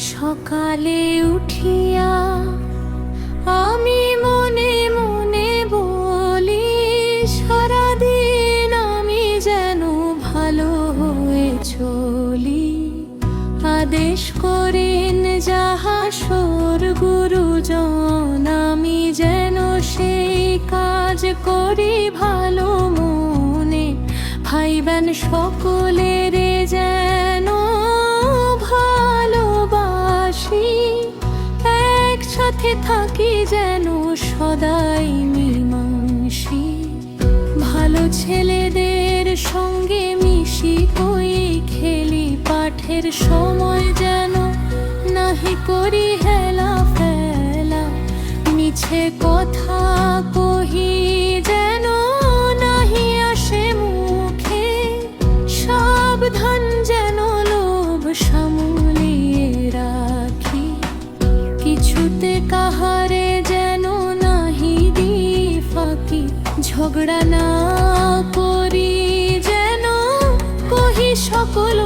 সকালে উঠিয়া আমি মনে মনে বলি, সারাদিন আমি যেন ভালো হয়ে চলি। আদেশ করেন, যাহা সোর গুরুজন, আমি যেন সেই কাজ করি ভালো মনে। ভাইবেন সকলের একসাথে থাকি যেন সদাই মীমাংসী। ভালো ছেলেদের সঙ্গে মিশি কই খেলি পাঠের সময় যেন নাহি করি হেলা ফেলা। মিছে কথা কহি যেন নাহি আসে মুখে, সাবধান ঝগড়া না করি যেন কহি সকল